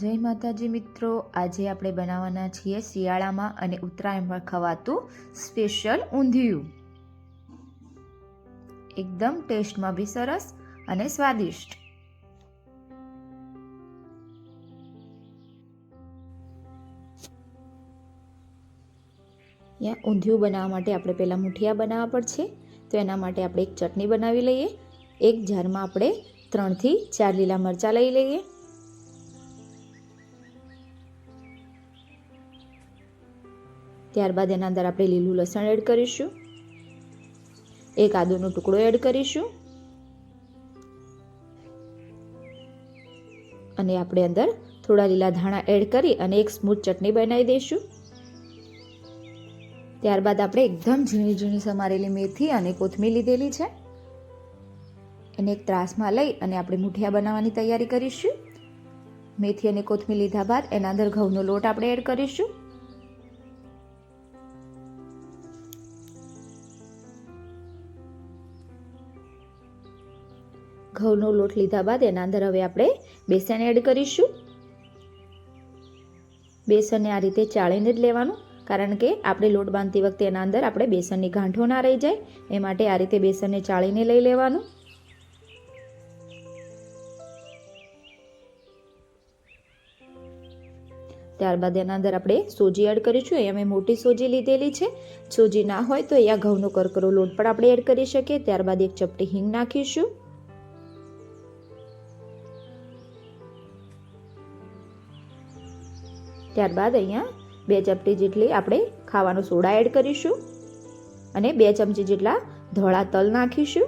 જય માતાજી મિત્રો, આજે આપણે બનાવવાના છીએ શિયાળામાં અને ઉત્તરાયણમાં ખવાતું સ્પેશિયલ ઊંધિયું. એકદમ ટેસ્ટમાં બી સરસ અને સ્વાદિષ્ટ. ઊંધિયું બનાવવા માટે આપણે પહેલાં મુઠિયા બનાવવા પડશે. તો એના માટે આપણે એક ચટણી બનાવી લઈએ. એક જારમાં આપણે ત્રણથી ચાર લીલા મરચાં લઈ લઈએ. ત્યારબાદ એના અંદર આપણે લીલું લસણ એડ કરીશું. એક આદુનો ટુકડો એડ કરીશું. અને આપણે અંદર થોડા લીલા ધાણા એડ કરી અને એક સ્મૂથ ચટણી બનાવી દઈશું. ત્યારબાદ આપણે એકદમ ઝીણી ઝીણી સમારેલી મેથી અને કોથમીર લીધેલી છે. એને એક ત્રાસમાં લઈ અને આપણે મુઠિયા બનાવવાની તૈયારી કરીશું. મેથી અને કોથમીર લીધા બાદ એના અંદર ઘઉંનો લોટ આપણે એડ કરીશું. ઘઉંનો લોટ લીધા બાદ એના અંદર હવે આપણે બેસન એડ કરીશું. બેસનને આ રીતે ચાળીને જ લેવાનું, કારણ કે આપણે લોટ બાંધતી વખતે એના અંદર આપણે બેસનની ગાંઠો ના રહી જાય, એ માટે આ રીતે બેસનને ચાળીને લઈ લેવાનું. ત્યારબાદ એના અંદર આપણે સોજી એડ કરીશું એ અમે મોટી સોજી લીધેલી છે. સોજી ના હોય તો અહીંયા ઘઉંનો કરકરો લોટ પણ આપણે એડ કરી શકીએ. ત્યારબાદ એક ચપટી હિંગ નાખીશું. ત્યારબાદ અહીંયા બે ચપટી જેટલી આપણે ખાવાનો સોડા એડ કરીશું અને બે ચમચી જેટલા ધોળા તલ નાખીશું.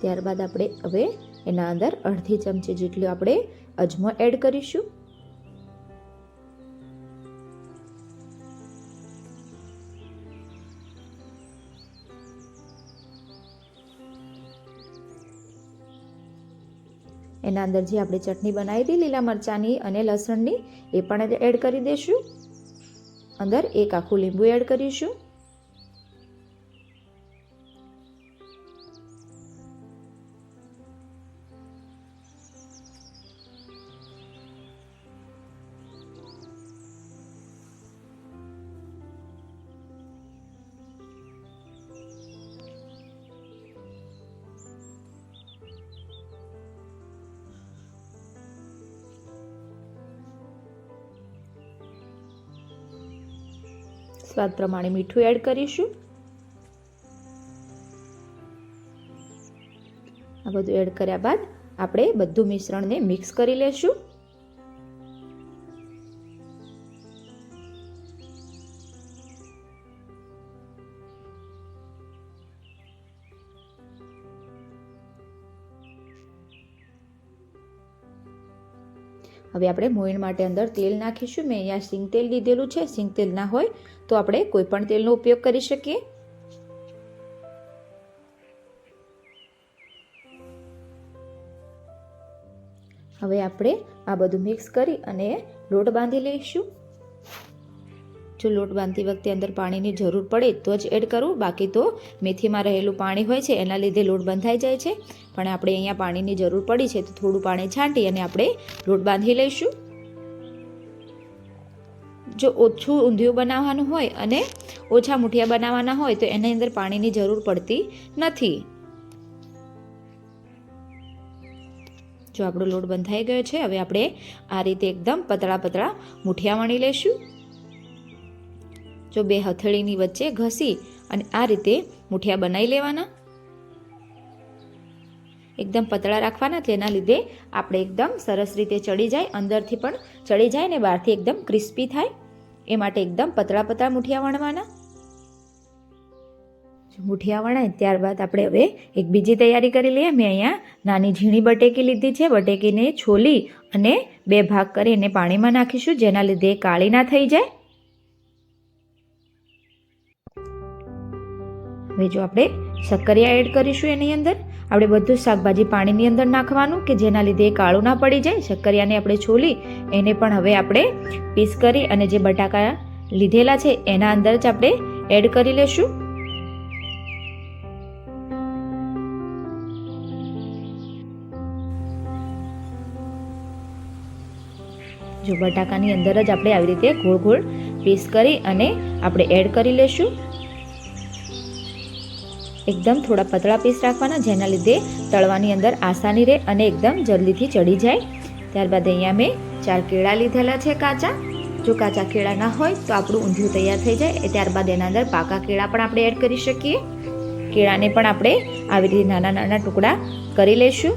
ત્યારબાદ આપણે હવે એના અંદર અડધી ચમચી જેટલું આપણે અજમો એડ કરીશું. એના અંદર જે આપણે ચટણી બનાવી હતી, લીલા મરચાંની અને લસણની, એ પણ એડ કરી દઈશું અંદર એક આખું લીંબુ એડ કરીશું. સ્વાદ પ્રમાણે મીઠું એડ કરીશું. આ બધું એડ કર્યા બાદ આપણે બધું મિશ્રણને મિક્સ કરી લેશું. હવે આપણે મોઈન માટે અંદર તેલ નાખીશું. મેં અહીંયા સિંગ તેલ લીધેલું છે. સિંગ તેલ ના હોય તો આપણે કોઈ પણ તેલનો ઉપયોગ કરી શકીએ. હવે આપણે આ બધું મિક્સ કરી અને લોટ બાંધી લઈશું. જો લોટ બાંધતી વખતે અંદર પાણીની જરૂર પડે તો જ એડ કરવું. બાકી તો મેથીમાં રહેલું પાણી હોય છે, એના લીધે લોટ બંધાઈ જાય છે. પણ આપણે અહીંયા પાણીની જરૂર પડી છે, તો થોડું પાણી છાંટી અને આપણે લોટ બાંધી લઈશું. જો ઓછું ઊંધિયું બનાવવાનું હોય અને ઓછા મુઠિયા બનાવવાના હોય, તો એની અંદર પાણીની જરૂર પડતી નથી. જો આપણો લોટ બંધાઈ ગયો છે, હવે આપણે આ રીતે એકદમ પતળા પતળા મુઠિયા વણી લઈશું. જો બે હથેળીની વચ્ચે ઘસી અને આ રીતે મુઠિયા બનાવી લેવાના. એકદમ પતળા રાખવાના તેના લીધે આપણે એકદમ સરસ રીતે ચડી જાય, અંદરથી પણ ચડી જાય ને બહારથી એકદમ ક્રિસ્પી થાય. એ માટે એકદમ પતળા પતળા મુઠિયા વણવાના. મુઠિયા વણાય ત્યારબાદ આપણે હવે એક બીજી તૈયારી કરી લઈએ. મેં અહીંયા નાની ઝીણી બટેકી લીધી છે. બટેકીને છોલી અને બે ભાગ કરી એને પાણીમાં નાખીશું, જેના લીધે કાળી ના થઈ જાય. હવે જો આપણે સક્કરિયા એડ કરીશું એની અંદર, આપણે બધું શાકભાજી પાણીની અંદર નાખવાનું કે જેના લીધે એ કાળું ના પડી જાય સક્કરિયાને આપણે છોલી એને પણ હવે આપણે પીસ કરી અને જે બટાકા લીધેલા છે એના અંદર જ આપણે એડ કરી લેશું. જો બટાકાની અંદર જ આપણે આવી રીતે ગોળ ગોળ પીસ કરી અને આપણે એડ કરી લેશું. એકદમ થોડા પતળા પીસ રાખવાના, જેના લીધે તળવાની અંદર આસાની રહે અને એકદમ જલ્દીથી ચડી જાય. ત્યારબાદ અહીંયા મેં ચાર કેળા લીધેલા છે કાચા. જો કાચા કેળા ના હોય તો આપણું ઊંધિયું તૈયાર થઈ જાય. એ ત્યારબાદ એના અંદર પાકા કેળા પણ આપણે એડ કરી શકીએ. કેળાને પણ આપણે આવી રીતે નાના નાના ટુકડા કરી લઈશું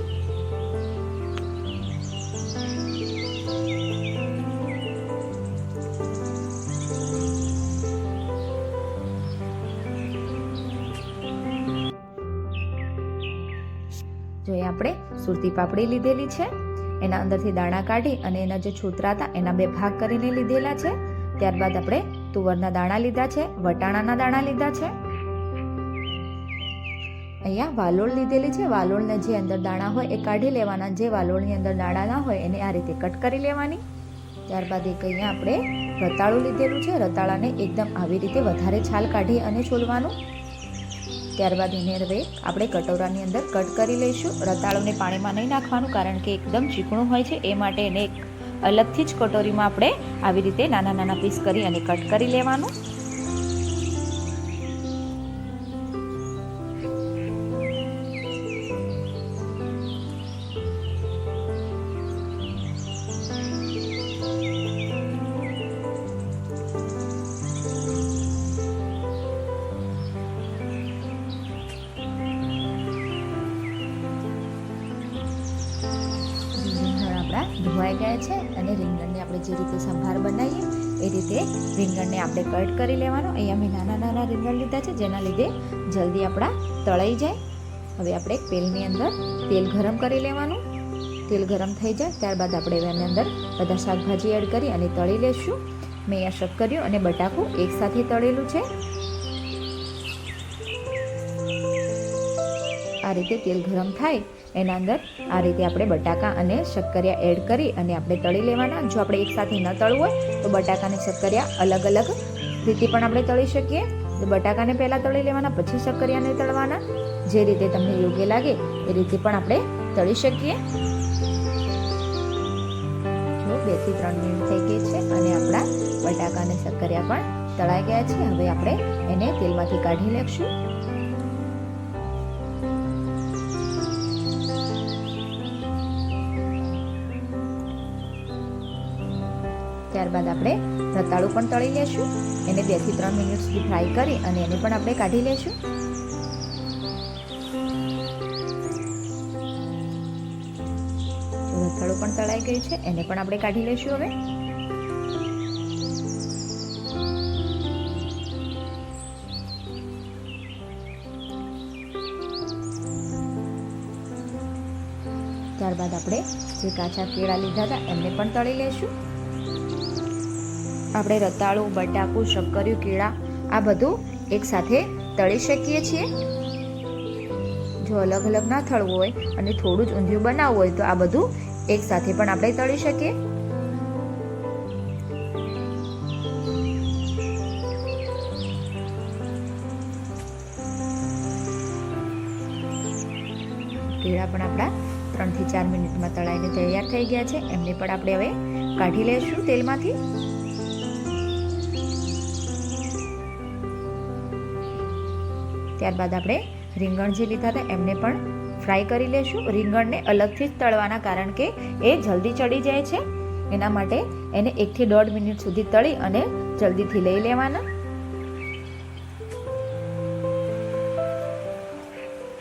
પાપડી લીધેલી છે. એના અંદરથી દાણા કાઢી અને એના જે છૂતરા હતા એના બે ભાગ કરીને લીધેલા છે. ત્યારબાદ આપણે તુવરના દાણા લીધા છે, વટાણાના દાણા લીધા છે. અહીંયા વાલોળ લીધેલી છે. વાલોળને જે અંદર દાણા હોય એ કાઢી લેવાના. જે વાલોળની અંદર દાણા ના હોય એને આ રીતે કટ કરી લેવાની. ત્યારબાદ એક અહીંયા આપણે રતાળું લીધેલું છે. રતાળાને એકદમ આવી રીતે વધારે છાલ કાઢી અને છોલવાનું. ત્યારબાદ એને હવે આપણે કટોરાની અંદર કટ કરી લઈશું. રતાળુને પાણીમાં નહીં નાખવાનું કારણ કે એકદમ ચીકણું હોય છે, એ માટે એને એક અલગથી જ કટોરીમાં આપણે આવી રીતે નાના નાના પીસ કરી અને કટ કરી લેવાનું. આપણા ધોવાઈ ગયા છે અને રીંગણને આપણે જે રીતે સંભાર બનાવીએ, એ રીતે રીંગણને આપણે કટ કરી લેવાનો. અહીંયા મેં નાના નાના રીંગણ લીધા છે, જેના લીધે જલ્દી આપણા તળાઈ જાય. હવે આપણે પેલની અંદર તેલ ગરમ કરી લેવાનું. તેલ ગરમ થઈ જાય, ત્યારબાદ આપણે એની અંદર બધા શાકભાજી એડ કરી અને તળી લેશું. મેં અહીંયા શક્કરિયું અને બટાકું એકસાથે તળેલું છે. આ રીતે તેલ ગરમ થાય, એના અંદર આ રીતે આપણે બટાકા અને શક્કરિયા એડ કરી અને આપણે તળી લેવાના. જો આપણે એકસાથે ન તળવું હોય, તો બટાકા અને શક્કરિયા અલગ અલગ રીતે પણ આપણે તળી શકીએ. તો બટાકાને પહેલાં તળી લેવાના, પછી શક્કરિયાને તળવાના. જે રીતે તમને યોગ્ય લાગે એ રીતે પણ આપણે તળી શકીએ. જો બેથી ત્રણ મિનિટ થઈ ગઈ છે અને આપણા બટાકા અને શક્કરિયા પણ તળાઈ ગયા છે, હવે આપણે એને તેલમાંથી કાઢી લેશું ત્યારબાદ આપણે રતાળું પણ તળી લેશું. એને બેથી ત્રણ મિનિટ સુધી ફ્રાય કરી અને એને પણ આપણે કાઢી લેશું. રતાળું પણ તળાઈ ગયું છે, એને પણ આપણે કાઢી લેશું હવે. ત્યારબાદ આપણે જે કાચા કેળા લીધા હતા, એમને પણ તળી લેશું. આપણે રતાળું, બટાકું, શક્કરિયું, કેળા, આ બધું એકસાથે તળી શકીએ છીએ. જો અલગ અલગ ના થળવું હોય અને થોડું જ ઊંધિયું બનાવવું હોય તો આ બધું એકસાથે પણ આપણે તળી શકીએ. કેળા પણ આપણા ત્રણથી ચાર મિનિટમાં તળાઈને તૈયાર થઈ ગયા છે. એમને પણ આપણે હવે કાઢી લઈશું તેલમાંથી. ત્યારબાદ આપણે રીંગણ જે લીધા હતા એમને પણ ફ્રાય કરી લેશું. રીંગણને અલગથી જ તળવાના કારણ કે એ જલ્દી ચડી જાય છે. એના માટે એને એકથી દોઢ મિનિટ સુધી તળી અને જલ્દીથી લઈ લેવાના.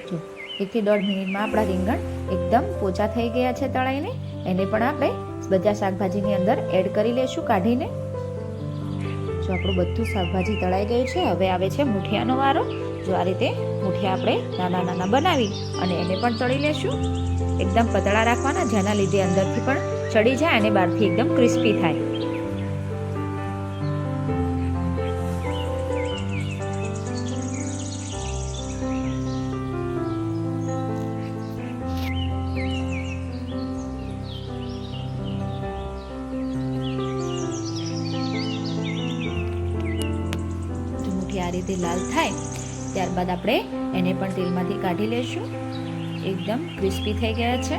જો, એકથી દોઢ મિનિટમાં આપણા રીંગણ એકદમ પોચા થઈ ગયા છે તળાઈને. એને પણ આપણે બધા શાકભાજીની અંદર એડ કરી લેશું કાઢીને. જો આપણું બધું શાકભાજી તળાઈ ગયું છે, હવે આવે છે મુઠિયાનો વારો. જો આ રીતે મુઠિયા આપણે નાના નાના બનાવી અને એને પણ તળી લેશું. એકદમ પતળા રાખવાના, જેના લીધે અંદરથી પણ ચડી જાય અને બહારથી એકદમ ક્રિસ્પી થાય. આ રીતે લાલ ત્યારબાદ આપણે એને પણ તેલમાંથી કાઢી લેશું. એકદમ ક્રિસ્પી થઈ ગયા છે.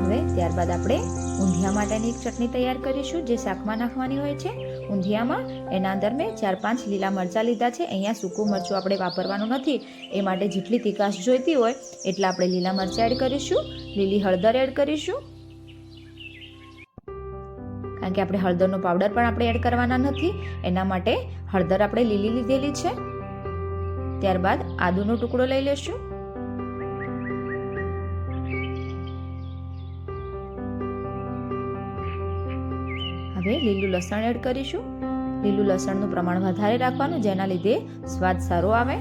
હવે ત્યારબાદ આપણે ઊંધિયા માટેની એક ચટણી તૈયાર કરીશું, જે શાકમાં નાખવાની હોય છે. ઊંધિયામાં એના અંદર મેં ચાર પાંચ લીલા મરચાં લીધા છે. અહીંયા સૂકું મરચું આપણે વાપરવાનું નથી. એ માટે જેટલી તીખાશ જોઈતી હોય, એટલા આપણે લીલા મરચાં એડ કરીશું. લીલી હળદર એડ કરીશું. કે આપણે હળદરનો પાવડર પણ આપણે એડ કરવાના નથી. એના માટે હળદર આપણે લીલી લીધેલી છે. ત્યારબાદ આદુનો ટુકડો લઈ લેશું. હવે લીલું લસણ એડ કરીશું. લીલું લસણનું પ્રમાણ વધારે રાખવાનું, જેના લીધે સ્વાદ સારો આવે.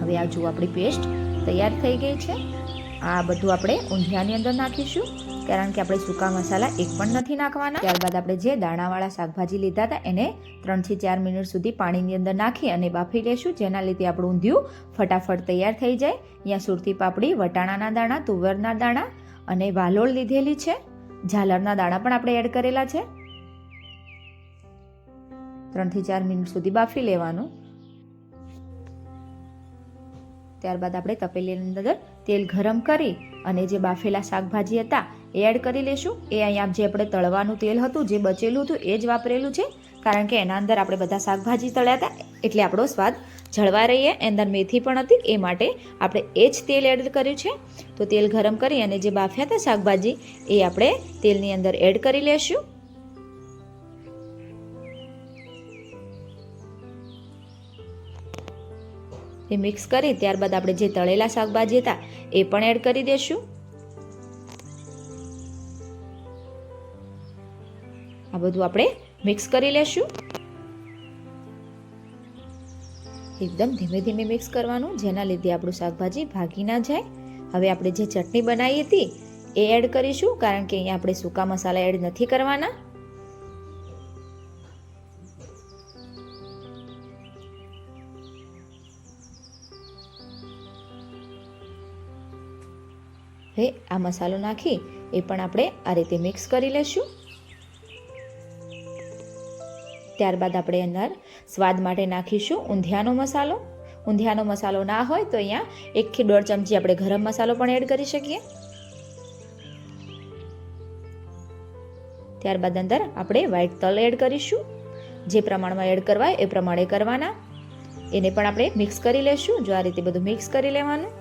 હવે આ જુઓ આપણી પેસ્ટ તૈયાર થઈ ગઈ છે. આ બધું આપણે ઊંધિયાની અંદર નાખીશું, કારણ કે આપણે સૂકા મસાલા એક પણ નથી નાખવાના. ત્યારબાદ આપણે જે દાણાવાળા શાકભાજી લીધા હતા, એને ત્રણથી ચાર મિનિટ સુધી પાણીની અંદર નાખી અને બાફી લેશું, જેના લીધે આપણું ઊંધિયું ફટાફટ તૈયાર થઈ જાય. અહીંયા સુરતી પાપડી, વટાણાના દાણા, તુવેરના દાણા અને વાલોળ લીધેલી છે. ઝાલરના દાણા પણ આપણે એડ કરેલા છે. ત્રણથી ચાર મિનિટ સુધી બાફી લેવાનું. ત્યારબાદ આપણે તપેલીની અંદર તેલ ગરમ કરી અને જે બાફેલા શાકભાજી હતા એ એડ કરી લેશું. એ અહીંયા જે આપણે તળવાનું તેલ હતું, જે બચેલું હતું, એ જ વાપરેલું છે. કારણ કે એના અંદર આપણે બધા શાકભાજી તળ્યા હતા, એટલે આપણો સ્વાદ જળવા રહીએ અંદર મેથી પણ હતી, એ માટે આપણે એ જ તેલ એડ કર્યું છે. તો તેલ ગરમ કરી અને જે બાફ્યા હતા શાકભાજી, એ આપણે તેલની અંદર એડ કરી લેશું. એ મિક્સ કરી ત્યારબાદ આપણે જે તળેલા શાકભાજી હતા, એ પણ એડ કરી દઈશું આ બધું આપણે મિક્સ કરી લેશું. એકદમ ધીમે ધીમે મિક્સ કરવાનું, જેના લીધે આપણું શાકભાજી ભાગી ના જાય. હવે આપણે જે ચટણી બનાવી હતી, એ એડ કરીશું, કારણ કે અહીંયા આપણે સૂકા મસાલા એડ નથી કરવાના. હવે આ મસાલો નાખી એ પણ આપણે આ રીતે મિક્સ કરી લેશું. ત્યારબાદ આપણે અંદર સ્વાદ માટે નાખીશું ઊંધિયાનો મસાલો. ઊંધિયાનો મસાલો ના હોય તો અહીંયા એકથી દોઢ ચમચી આપણે ગરમ મસાલો પણ એડ કરી શકીએ. ત્યારબાદ અંદર આપણે વ્હાઈટ તલ એડ કરીશું. જે પ્રમાણમાં એડ કરવા એ પ્રમાણે કરવાના. એને પણ આપણે મિક્સ કરી લેશું. જો આ રીતે બધું મિક્સ કરી લેવાનું.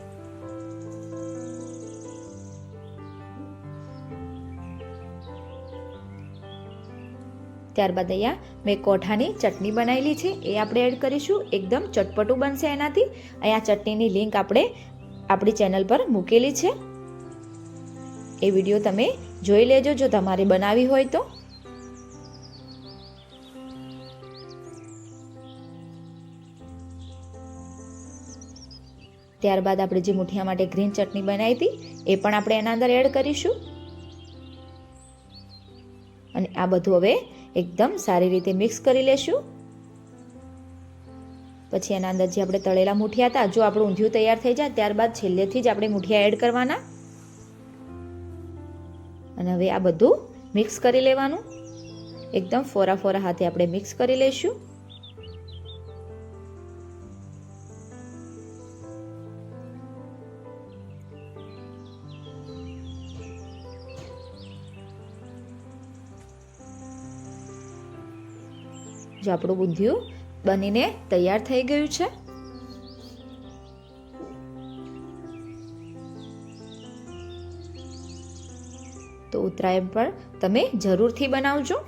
ત્યારબાદ અહીંયા મેં કોઠાની ચટણી બનાવેલી છે. એ આપણે એડ કરીશું. એકદમ ચટપટું બનશે એનાથી. અહીંયા ચટણીની લિંક આપણે આપણી ચેનલ પર મૂકેલી છે. એ વીડિયો તમે જોઈ લેજો જો તમારે બનાવી હોય તો. ત્યારબાદ આપણે જે મુઠિયા માટે ગ્રીન ચટણી બનાવી હતી, એ પણ આપણે એના અંદર એડ કરીશું. અને આ બધું હવે એકદમ સારી રીતે મિક્સ કરી લેશું. પછી એના અંદર જે આપણે તળેલા મૂઠિયા હતા, જો આપણું ઊંધિયું તૈયાર થઈ જાય, ત્યારબાદ છેલ્લેથી જ આપણે મૂઠિયા એડ કરવાના. અને હવે આ બધું મિક્સ કરી લેવાનું. એકદમ ફોરા ફોરા હાથે આપણે મિક્સ કરી લઈશું આપણું ઊંધિયું બનીને તૈયાર થઈ ગયું છે. તો ઉત્તરાયણ પણ તમે જરૂરથી બનાવજો.